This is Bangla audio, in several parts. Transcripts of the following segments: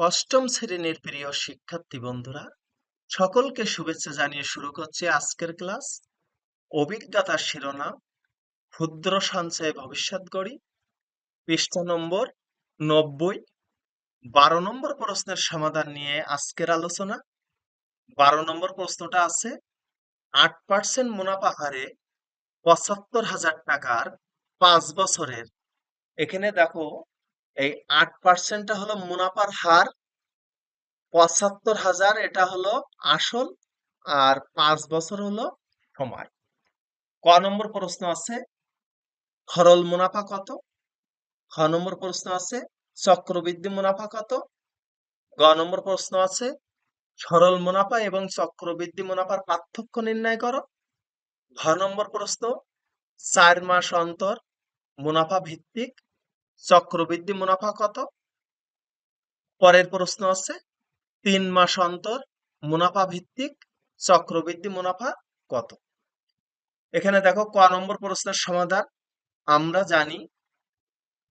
অষ্টম শ্রেণির প্রিয় শিক্ষার্থী বন্ধুরা, সকলকে শুভেচ্ছা জানিয়ে শুরু করছি আজকের ক্লাস। অভিজ্ঞতার শিরোনাম, ক্ষুদ্র সঞ্চয় ভবিষ্যৎ গড়ি, পৃষ্ঠা নম্বর নব্বই। বারো নম্বর প্রশ্নের সমাধান নিয়ে আজকের আলোচনা। বারো নম্বর প্রশ্নটা আছে, আট পার্সেন্ট মুনাফা হারে পঁচাত্তর হাজার টাকার পাঁচ বছরের। এখানে দেখো এই আট পার্সেন্টটা হলো মুনাফার হার, পঁচাত্তর হাজার এটা হলো আসল আর পাঁচ বছর হলো সময়। ক নম্বর প্রশ্ন আছে সরল মুনাফা কত? খ নম্বর প্রশ্ন আছে, চক্রবৃদ্ধি মুনাফা কত? গ নম্বর প্রশ্ন আছে, সরল মুনাফা এবং চক্রবৃদ্ধি মুনাফার পার্থক্য নির্ণয় করো। ঘ নম্বর প্রশ্ন, চার মাস অন্তর মুনাফা ভিত্তিক চক্রবৃদ্ধি মুনাফা কত? পরের প্রশ্ন আছে, তিন মাস অন্তর মুনাফা ভিত্তিক চক্রবৃদ্ধি মুনাফা কত? এখানে দেখো ক নম্বর প্রশ্নের সমাধান। আমরা জানি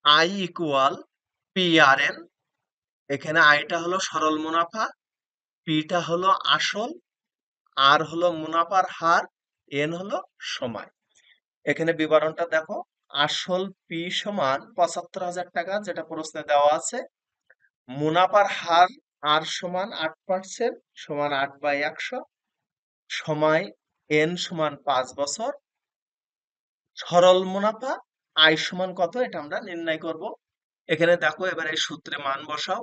I equal P R N এখানে আইটা হলো সরল মুনাফা পিটা হলো আসল আর হলো মুনাফার হার এন হলো সময়। এখানে বিবরণটা দেখো আসল পি সমান পঁচাত্তর হাজার টাকা, যেটা প্রশ্নে দেওয়া আছে। মুনাফার হার আর সমান আট পার্সেন্ট সমান আট বাই একশো, সময় এন সমান পাঁচ বছর। সরল মুনাফা আয় সমান কত, এটা আমরা নির্ণয় করব। এখানে দেখো, এবার এই সূত্রে মান বসাও।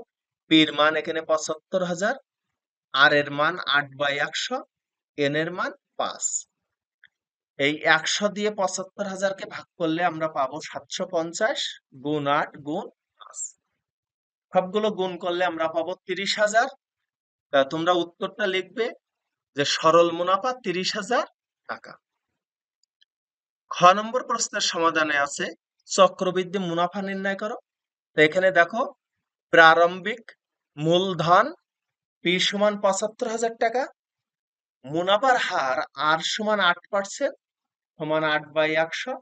পির মান এখানে পঁচাত্তর হাজার, আর এর মান আট বাই একশো, এন এর মান পাঁচ। এই একশো দিয়ে পঁচাত্তর হাজারকে ভাগ করলে আমরা পাবো সাতশো পঞ্চাশ গুণ আট গুণ পাঁচ। সবগুলো গুণ করলে আমরা পাবো তিরিশ হাজার। তোমরা উত্তরটা লিখবে যে সরল মুনাফা তিরিশ হাজার টাকা। খ নম্বর প্রশ্নের সমাধানে আছে, চক্রবৃদ্ধি মুনাফা নির্ণয় করো। তো এখানে দেখো, প্রারম্ভিক মূলধন পি সমান পঁচাত্তর হাজার টাকা, মুনাফার হার আর সমান আট পার্সেন্ট সমান আট বাই একশো।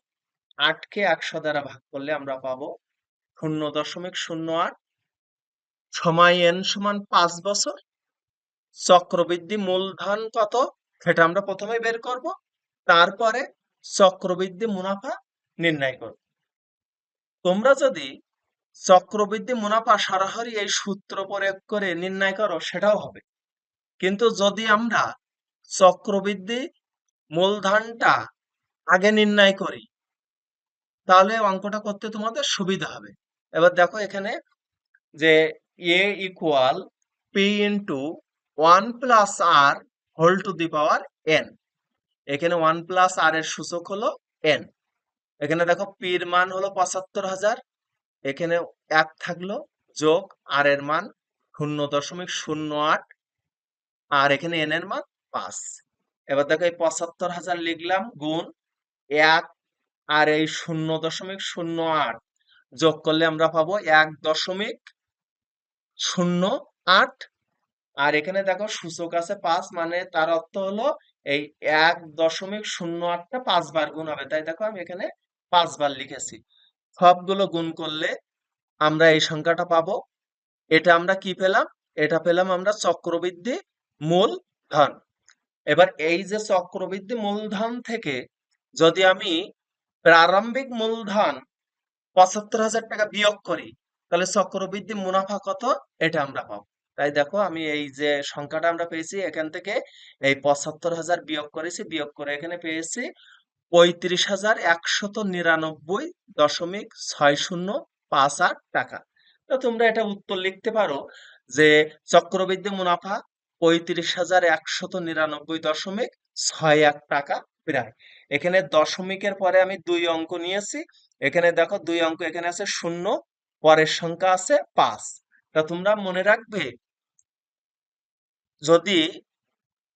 আটকে একশো দ্বারা ভাগ করলে আমরা পাবো শূন্য দশমিক শূন্য আট। সময় এন সমান পাঁচ বছর। চক্রবৃদ্ধি মূলধন কত? সেটা আমরা প্রথমে বের করব। তারপরে চক্রবৃদ্ধি মুনাফা নির্ণয় করব। তোমরা যদি চক্রবৃদ্ধি মুনাফা সরাসরি এই সূত্র প্রয়োগ করে নির্ণয় করো, সেটাও হবে। কিন্তু যদি আমরা চক্রবৃদ্ধি মূলধনটা আগে নির্ণয় করি। তাহলে অঙ্কটা করতে তোমাদের সুবিধা হবে। এবার দেখো এখানে যে A equal P into one plus R whole to the power N এখানে ওয়ান প্লাস আর এর সূচক হলো এন এখানে দেখো পির মান হলো পঁচাত্তর হাজার। এখানে এক থাকল যোগ আর এর মান শূন্য দশমিক শূন্য আট। আর এখানে এন এর মান পাঁচ। এবার দেখো এই পঁচাত্তর হাজার লিখলাম গুণ এক আর এই শূন্য দশমিক শূন্য আট যোগ করলে আমরা পাবো এক দশমিক শূন্য আট। আর এখানে দেখো সূচক আছে পাঁচ মানে তার অর্থ হলো এই এক দশমিক শূন্য আটটা পাঁচবার গুণ হবে। তাই দেখো আমি এখানে পাঁচবার লিখেছি। সবগুলো গুণ করলে আমরা এই সংখ্যাটা পাবো। এটা আমরা কি পেলাম? এটা পেলাম আমরা চক্রবৃদ্ধি মূলধন। এবার এই যে চক্রবৃদ্ধি মূলধন থেকে যদি আমি প্রারম্ভিক মূলধন পঁচাত্তর হাজার টাকা বিয়োগ করি, তাহলে চক্রবৃদ্ধি মুনাফা কত? এটা আমরা পাবো। তাই দেখো, আমি এই যে সংখ্যাটা আমরা পেয়েছি, এখান থেকে এই পঁচাত্তর হাজার বিয়োগ করেছি, বিয়োগ করে এখানে পেয়েছি পঁয়ত্রিশ হাজার একশত নিরানব্বই দশমিক ছয় শূন্য পাঁচ আট টাকা। তো তোমরা এটা উত্তর লিখতে পারো যে চক্রবৃদ্ধি মুনাফা পঁয়ত্রিশ হাজার একশত নিরানব্বই দশমিক ছয় এক টাকা প্রায়। এখানে দশমিকের পরে আমি দুই অঙ্ক নিয়েছি। এখানে দেখো দুই অঙ্ক এখানে আছে শূন্য, পরের সংখ্যা আছে পাঁচ। তা তোমরা মনে রাখবে, যদি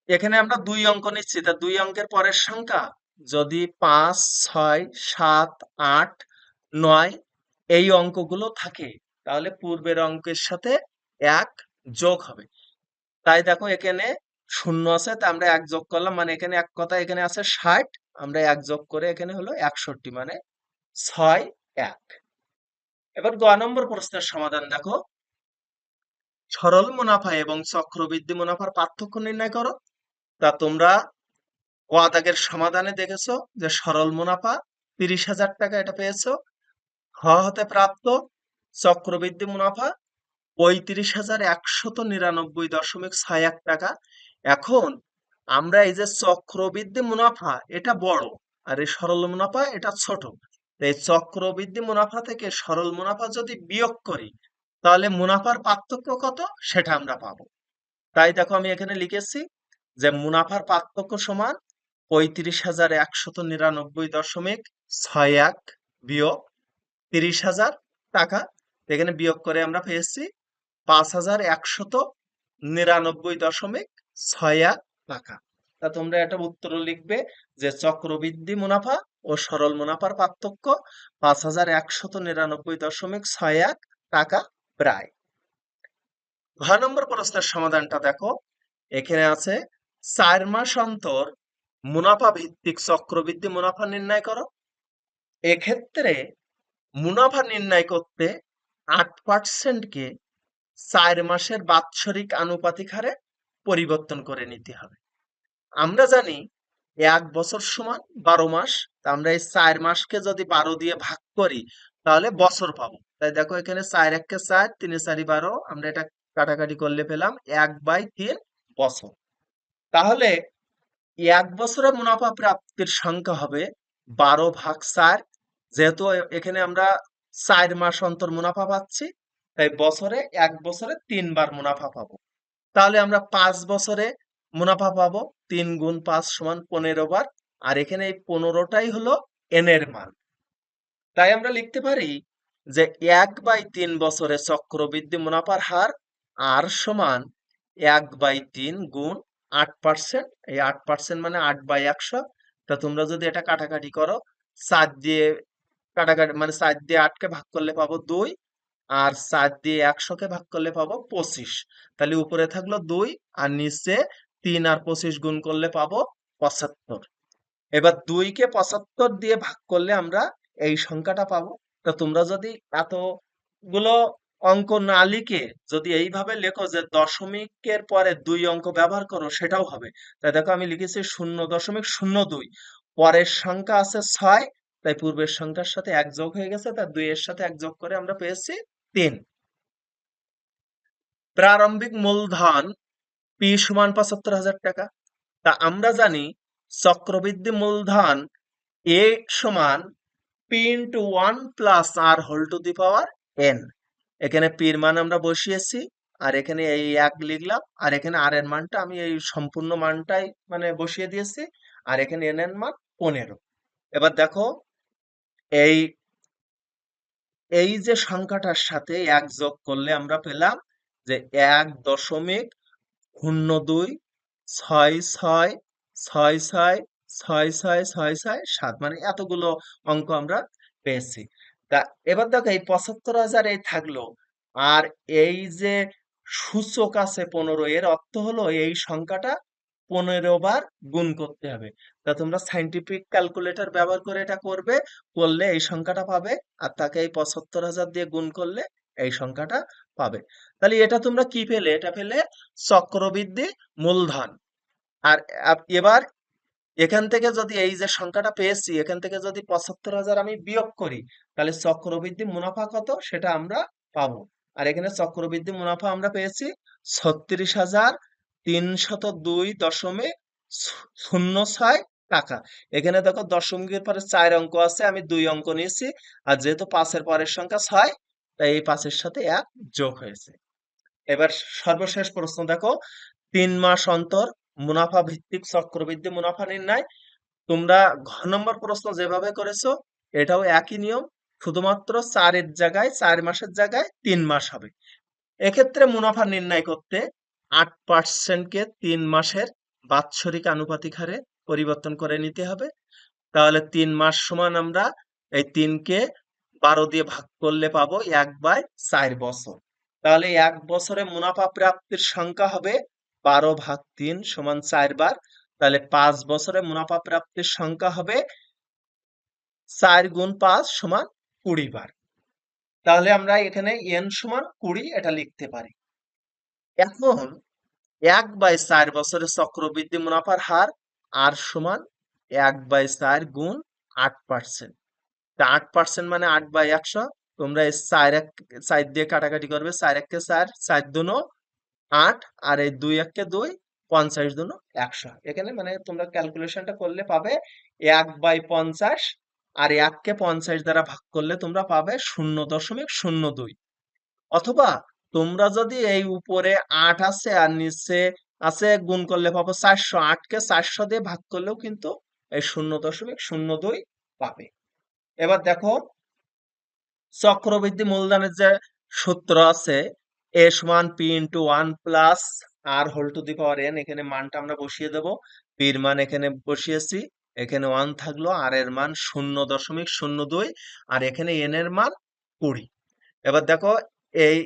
এখানে আমরা দুই অঙ্ক নিচ্ছি, তা দুই অঙ্কের পরের সংখ্যা, যদি পাঁচ, ছয়, সাত, আট, নয়, এই অঙ্কগুলো থাকে, তাহলে পূর্বের অঙ্কের সাথে এক যোগ হবে। তাই দেখো এখানে শূন্য আছে, তা আমরা এক যোগ করলাম মানে এখানে এক কথা এখানে আছে ষাট আমরা এক যোগ করে এখানে হলো একষট্টি মানে ছয়, এক। এবার গ নম্বর প্রশ্নের সমাধান দেখো। সরল মুনাফা এবং চক্রবৃদ্ধি মুনাফার পার্থক্য নির্ণয় করো। তা তোমরা ওয়াদাগের সমাধানে দেখেছ যে সরল মুনাফা তিরিশ হাজার টাকা এটা পেয়েছ। হ হতে প্রাপ্ত চক্রবৃদ্ধি মুনাফা পঁয়ত্রিশ হাজার একশত নিরানব্বই দশমিক ছয় এক টাকা। এখন আমরা এই যে চক্রবৃদ্ধি মুনাফা, এটা বড়। আর এই সরল মুনাফা, এটা ছোট। এই চক্রবৃদ্ধি মুনাফা থেকে সরল মুনাফা যদি বিয়োগ করি, তাহলে মুনাফার পার্থক্য কত? সেটা আমরা পাবো। তাই দেখো আমি এখানে লিখেছি যে মুনাফার পার্থক্য সমান পঁয়ত্রিশ হাজার একশত নিরানব্বই দশমিক ছয় এক বিয়োগ তিরিশ হাজার টাকা। এখানে বিয়োগ করে আমরা পেয়েছি পাঁচ হাজার একশত নিরানব্বই দশমিক ছয় এক টাকা তা তোমরা এটা উত্তর লিখবে যে চক্রবৃদ্ধি মুনাফা ও সরল মুনাফার পার্থক্য পাঁচ হাজার একশত নিরানব্বই দশমিক ছয় এক টাকা প্রায়। ঘ নম্বর প্রশ্নের সমাধানটা দেখো। এখানে আছে, চার মাস অন্তর মুনাফা ভিত্তিক চক্রবৃদ্ধি মুনাফা নির্ণয় করো। এক্ষেত্রে মুনাফা নির্ণয় করতে আট পার্সেন্টকে চার মাসের বাৎসরিক আনুপাতিক হারে পরিবর্তন করে নিতে হবে। আমরা জানি এক বছর সমান বারো মাস আমরা এই চার মাসকে যদি বারো দিয়ে ভাগ করি, তাহলে বছর পাবো। তাই দেখো এখানে চার এককে চার, তিনে চারি বারো, আমরা এটা কাটাকাটি করলে পেলাম এক বাই তিন বছর। তাহলে এক বছরে মুনাফা প্রাপ্তির সংখ্যা হবে বারো ভাগ চার, যেহেতু এখানে আমরা চার মাস অন্তর মুনাফা পাচ্ছি, তাই বছরে এক বছরে তিনবার মুনাফা পাবো। তাহলে আমরা পাঁচ বছরে মুনাফা পাবো তিন গুণ পাঁচ সমান পনেরো বার, আর এখানে এই পনেরোটাই হলো এন এর মান। তাই আমরা লিখতে পারি যে এক বাই তিন বছরে চক্রবৃদ্ধি মুনাফার হার আর সমান এক বাই তিন গুণ আট পার্সেন্ট। এই আট পার্সেন্ট মানে আট বাই একশো। তা তোমরা যদি এটা কাটাকাটি করো চার দিয়ে কাটাকাটি মানে চার দিয়ে আটকে ভাগ করলে পাবো দুই। আর চার দিয়ে একশোকে ভাগ করলে পাবো পঁচিশ। তাহলে উপরে থাকল দুই আর নিচে তিন আর পঁচিশ গুণ করলে পাবো পঁচাত্তর। এবার দুইকে পঁচাত্তর দিয়ে ভাগ করলে আমরা এই সংখ্যাটা পাবো। তো তোমরা যদি এতগুলো অঙ্ক না লিখে যদি এইভাবে লেখো যে দশমিকের পরে দুই অঙ্ক ব্যবহার করো, সেটাও হবে। তাই দেখো আমি লিখেছি শূন্য দশমিক শূন্য দুই। পরের সংখ্যা আছে ছয়, তাই পূর্বের সংখ্যার সাথে এক যোগ হয়ে গেছে, তাই দুই এর সাথে এক যোগ করে আমরা পেয়েছি তিন। প্রারম্ভিক মূলধন পি সমান পঁচাত্তর হাজার টাকা। তা আমরা জানি চক্রবৃদ্ধি মূলধন এ সমান P into one plus R whole to the power N. এখানে পির মান আমরা বসিয়েছি, আর এখানে এই এক লিখলাম, আর এখানে আর এর মানটা আমি এই সম্পূর্ণ মানটাই মানে বসিয়ে দিয়েছি, আর এখানে এন এর মান পনেরো। এবার দেখো, এই এই যে সংখ্যাটার সাথে এক যোগ করলে আমরা পেলাম যে এক দশমিক শূন্য দুই ছয় ছয় ছয় ছয় ছয় ছয় ছয় ছয় সাত মানে এতগুলো অঙ্ক আমরা পেয়েছি। তা এবার দেখো এই পঁচাত্তর হাজার এই থাকল। আর এই যে সূচক আছে পনেরো, এর অর্থ হলো এই সংখ্যাটা পনেরো বার গুণ করতে হবে। তা তোমরা সাইন্টিফিক ক্যালকুলেটর ব্যবহার করে এটা করবে, করলে এই সংখ্যাটা পাবে আর তাকে এই পঁচাত্তর হাজার দিয়ে গুণ করলে এই সংখ্যাটা পাবে। তাহলে এটা তোমরা কি পেলে? এটা পেলে চক্রবৃদ্ধি মূলধন। আর এবার এখান থেকে যদি এই যে সংখ্যাটা পেয়েছি, এখান থেকে যদি পঁচাত্তর হাজার আমি বিয়োগ করি, তাহলে চক্রবৃদ্ধি মুনাফা কত? সেটা আমরা পাবো। আর এখানে চক্রবৃদ্ধি মুনাফা আমরা পেয়েছি ছত্রিশ হাজার তিনশত দুই দশমিক শূন্য ছয় টাকা। এখানে দেখো দশমিকের পরে চার অঙ্ক আছে, আমি দুই অঙ্ক নিয়েছি, আর যেহেতু পাঁচের পরের সংখ্যা ছয়, তাই এই পাঁচের সাথে এক যোগ হয়েছে। এবার সর্বশেষ প্রশ্ন দেখো, তিন মাস অন্তর মুনাফা ভিত্তিক চক্রবৃদ্ধি মুনাফা নির্ণয়, তোমরা ঘ নম্বর প্রশ্ন যেভাবে করেছ, এটাও একই নিয়ম, শুধুমাত্র চারের জায়গায়, চার মাসের জায়গায় তিন মাস হবে। এক্ষেত্রে মুনাফা নির্ণয় করতে আট পার্সেন্টকে তিন মাসের বাৎসরিক আনুপাতিক হারে পরিবর্তন করে নিতে হবে। তাহলে তিন মাস সমান আমরা এই তিনকে বারো দিয়ে ভাগ করলে পাবো এক বাই চার বছর। তাহলে এক বছরে মুনাফা প্রাপ্তির সংখ্যা হবে বারো ভাগ তিন সমান চার বার। তাহলে পাঁচ বছরে মুনাফা প্রাপ্তির সংখ্যা হবে চার গুণ পাঁচ সমান কুড়ি বার। তাহলে আমরা এখানে এন সমান কুড়ি এটা লিখতে পারি। এখন এক বাই চার বছরের চক্রবৃদ্ধি মুনাফার হার আর সমান এক বাই চার গুণ আট পার্সেন্ট আট পার্সেন্ট মানে আট বাই একশো। তোমরা চার এক, চার দিয়ে কাটাকাটি করবে, চার এককে চার চার দুনো আট, আর এই দুই এককে দুই, পঞ্চাশ দুনো একশো। এখানে মানে তোমরা ক্যালকুলেশনটা করলে পাবে এক বাই পঞ্চাশ আর এককে পঞ্চাশ দ্বারা ভাগ করলে তোমরা পাবে শূন্য দশমিক শূন্য দুই। অথবা তোমরা যদি এই উপরে আট আছে আর নিচে আছে, গুণ করলে পাবো চারশো। আটকে চারশো দিয়ে ভাগ করলেও কিন্তু এই শূন্য দশমিক শূন্য দুই পাবে। এবার দেখো, চক্রবৃদ্ধি মূলধনের যে সূত্র আছে, এ সমান P into one plus R whole to the power N, এখানে মানটা আমরা বসিয়ে দেব। পির মান এখানে বসিয়েছি, এখানে ওয়ান থাকল, আর এর মান শূন্য দশমিক শূন্য দুই, আর এখানে এন এর মান কুড়ি। এবার দেখো, এই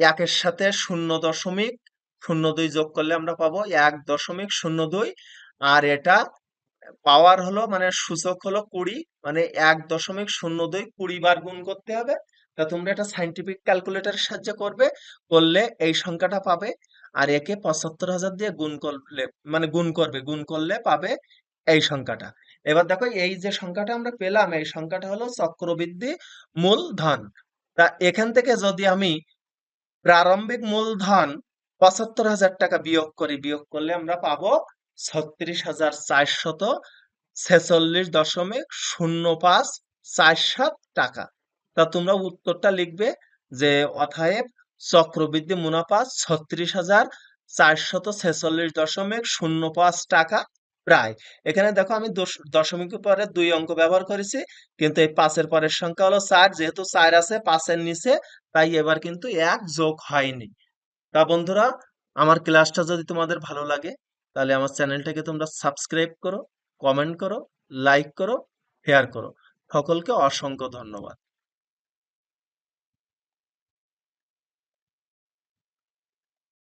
একের সাথে শূন্য দশমিক, শূন্য দুই যোগ করলে আমরা পাবো এক দশমিক শূন্য দুই। আর এটা পাওয়ার হলো মানে সূচক হলো কুড়ি মানে এক দশমিক শূন্য দুই কুড়ি বার গুণ করতে হবে। তা তোমরা এটা সাইন্টিফিক ক্যালকুলেটরের সাহায্যে করবে, করলে এই সংখ্যাটা পাবে। আর একে পঁচাত্তর হাজার দিয়ে গুণ করলে মানে গুণ করবে, গুণ করলে পাবে এই সংখ্যাটা। এবার দেখো এই যে সংখ্যাটা আমরা পেলাম, এই সংখ্যাটা হলো চক্রবৃদ্ধি মূলধন। তা এখান থেকে যদি আমি প্রারম্ভিক মূলধন পঁচাত্তর হাজার টাকা বিয়োগ করি, বিয়োগ করলে আমরা পাবো ছত্রিশ হাজার চারশত ছেচল্লিশ দশমিক শূন্য পাঁচ চার সাত টাকা। তা তোমরা উত্তরটা লিখবে যে অথায়েব চক্রবৃদ্ধি মুনাফা ছত্রিশ হাজার চারশত ছেচল্লিশ দশমিক শূন্য পাঁচ টাকা প্রায়। এখানে দেখো আমি দশ- দশমিকের পরে দুই অঙ্ক ব্যবহার করেছি, কিন্তু এই পাঁচের পরের সংখ্যা হলো চার, যেহেতু চার আছে, পাঁচের নিচে তাই এবার কিন্তু এক যোগ হয়নি। তা বন্ধুরা, আমার ক্লাসটা যদি তোমাদের ভালো লাগে, তাহলে আমার চ্যানেলটাকে তোমরা সাবস্ক্রাইব করো, কমেন্ট করো, লাইক করো, শেয়ার করো। সকলকে অসংখ্য ধন্যবাদ।